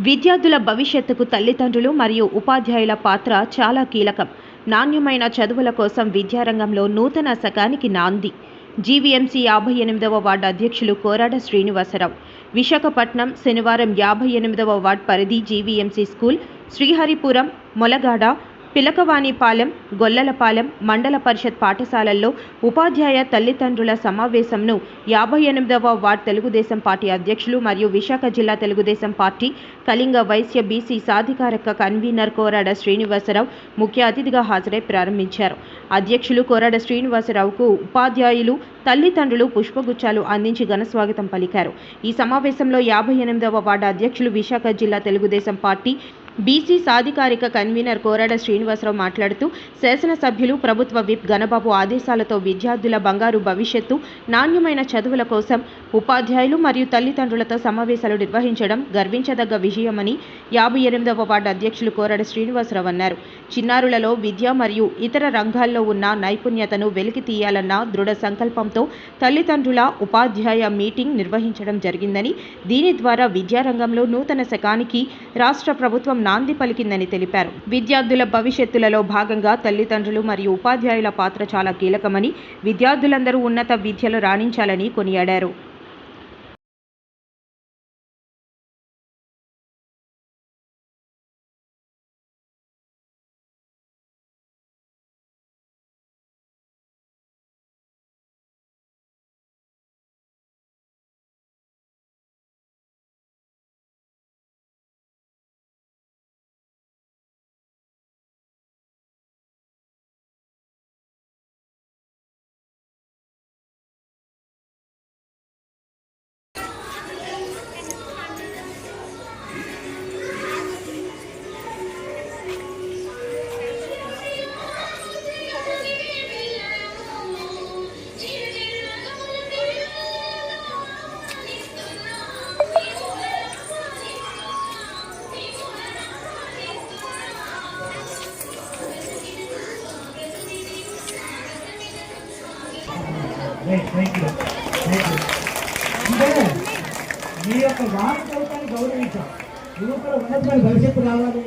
విద్యార్థుల భవిష్యత్తుకు తల్లిదండ్రులు మరియు ఉపాధ్యాయుల పాత్ర చాలా కీలకం. నాణ్యమైన చదువుల కోసం విద్యారంగంలో నూతన శకానికి నాంది. జీవీఎంసీ యాభై ఎనిమిదవ వార్డు అధ్యక్షులు కోరాడ శ్రీనివాసరావు. విశాఖపట్నం శనివారం యాభై ఎనిమిదవ వార్డ్ పరిధి జీవీఎంసీ స్కూల్ శ్రీహరిపురం మొలగాడ పిలకవాణిపాలెం గొల్లలపాలెం మండల పరిషత్ పాఠశాలల్లో ఉపాధ్యాయ తల్లిదండ్రుల సమావేశంను యాభై ఎనిమిదవ వార్డ్ తెలుగుదేశం పార్టీ అధ్యక్షులు మరియు విశాఖ జిల్లా తెలుగుదేశం పార్టీ కళింగ వైశ్య బీసీ సాధికారక కన్వీనర్ కోరాడ శ్రీనివాసరావు ముఖ్య అతిథిగా హాజరై ప్రారంభించారు. అధ్యక్షులు కోరాడ శ్రీనివాసరావుకు ఉపాధ్యాయులు తల్లిదండ్రులు పుష్పగుచ్చాలు అందించి ఘనస్వాగతం పలికారు. ఈ సమావేశంలో యాభై ఎనిమిదవ వార్డు అధ్యక్షులు విశాఖ జిల్లా తెలుగుదేశం పార్టీ బీసీ సాధికారిక కన్వీనర్ కోరాడ శ్రీనివాసరావు మాట్లాడుతూ శాసనసభ్యులు ప్రభుత్వ విప్ గణబాబు ఆదేశాలతో విద్యార్థుల బంగారు భవిష్యత్తు నాణ్యమైన చదువుల కోసం ఉపాధ్యాయులు మరియు తల్లిదండ్రులతో సమావేశాలు నిర్వహించడం గర్వించదగ్గ విషయమని యాభై ఎనిమిదవ వార్డు అధ్యక్షులు కోరాడ శ్రీనివాసరావు అన్నారు. చిన్నారులలో విద్య మరియు ఇతర రంగాల్లో ఉన్న నైపుణ్యతను వెలికి తీయాలన్న దృఢ సంకల్పంతో తల్లిదండ్రుల ఉపాధ్యాయ మీటింగ్ నిర్వహించడం జరిగిందని దీని ద్వారా విద్యారంగంలో నూతన శకానికి రాష్ట్ర ప్రభుత్వం నాంది పలికిందని తెలిపారు. విద్యార్థుల భవిష్యత్తులలో భాగంగా తల్లిదండ్రులు మరియు ఉపాధ్యాయుల పాత్ర చాలా కీలకమని విద్యార్థులందరూ ఉన్నత విద్యలు రాణించాలని కొనియాడారు. మీ యొక్క వారి చదువుతాన్ని గౌరవించాం. యువకుల ఉన్నతమైన భవిష్యత్తు రావాలి.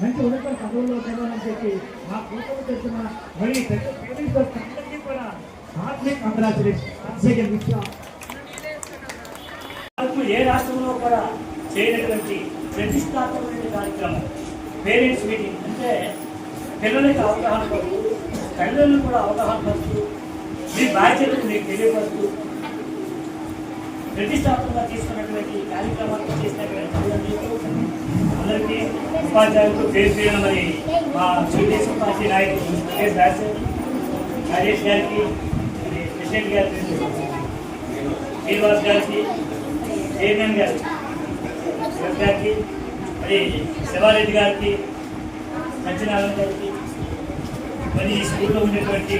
మంచి ఉన్నతమైన చదువుల్లో చదవాలని చెప్పి మా కూతురు తెచ్చిన మరి పెద్ద పేరెంట్స్ అందరికీ కూడా హార్ట్లీ కంగ్రాచులేషన్ ఏ రాష్ట్రంలో కూడా చేయనటువంటి ప్రతిష్టాత్మకమైన కార్యక్రమం పేరెంట్స్ మీటింగ్ అంటే పిల్లలకి అవగాహన పడుతూ తల్లిదండ్రులు కూడా అవగాహన పడుతూ మీ బాధ్యతలు మీకు తెలియపరుస్తూ ప్రతిష్టాత్మకంగా తీసుకున్నటువంటి కార్యక్రమాలు చేసినటువంటి తల్లిదండ్రులకు అందరికీ ఉపాధ్యాయులకు పేరు పేరున మరి మా తెలుగుదేశం పార్టీ నాయకులు కెఎస్ రాజశేఖర్ రాజేష్ గారికి మరి ప్రెసిడెంట్ గారికి శ్రీనివాస్ గారికి చైర్మన్ గారు శివన్ గారికి మరి శివారెడ్డి గారికి సత్యనారాయణ గారికి మరి ఈ స్కూల్లో ఉండేటువంటి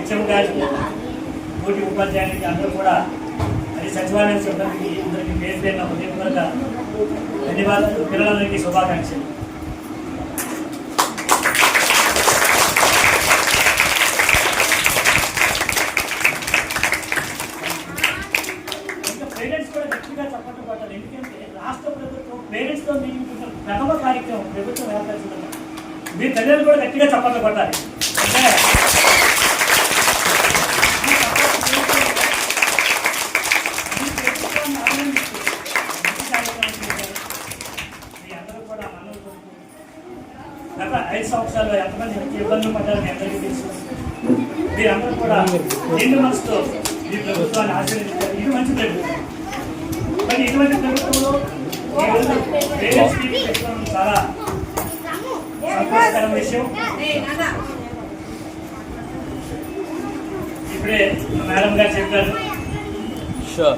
హెచ్ఎం గారికి పోటీ ఉపాధ్యాయునికి అందరూ కూడా అది సచివాలయం సిబ్బందికి అందరికీ పేరు పేరున ఉదయపూర్వక ధన్యవాదాలు. పిల్లలందరికీ శుభాకాంక్షలు. పేరెంట్స్ కూడా గట్టిగా చప్పట్లు పట్టాలి ఎందుకంటే రాష్ట్ర ప్రభుత్వం పేరెంట్స్ మీటింగ్ ప్రథమ కార్యక్రమం ప్రభుత్వం మీ తల్లిదండ్రులు కూడా గట్టిగా చప్పట్లు పట్టాలి అంటే ఈ చప్పట్లు చేస్తే మీ ప్రభుత్వాన్ని అభినందిస్తూ మంచి కార్యక్రమం చేశారు. మీ అందరూ కూడా మనల్ని కోరుకుంటూ గత ఐదు సంవత్సరాల్లో ఎంతమంది ఇబ్బందులు పడ్డారో మీ అందరికీ తెలుసు. మీరందరూ కూడా నిండు మనసుతో ఈ ప్రభుత్వాన్ని ఆశీర్వదించారు. ఇది మంచి ప్రభుత్వం. మరి ఇటువంటి ప్రభుత్వంలో పేరెంట్స్ మీటింగ్ చాలా సంతోషకరమైన విషయం. ఇప్పుడే మేడం గారు చెప్పారు.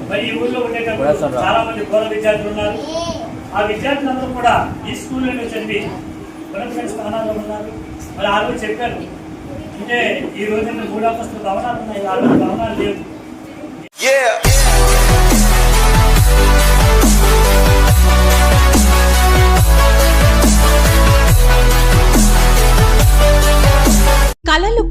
మరి ఈ ఊళ్ళో ఉండేటప్పుడు. చాలా మంది పూర్వ విద్యార్థులు ఉన్నారు. ఆ విద్యార్థులందరూ కూడా ఈ స్కూల్లోనే చదివి ఉన్నతమైన స్థానాల్లో ఉన్నారు మరి ఆ రోజు చెప్పారు. అంటే ఈ రోజు మూడు భవనాలు ఉన్నాయి. ఆ రోజు భవనాలు లేవు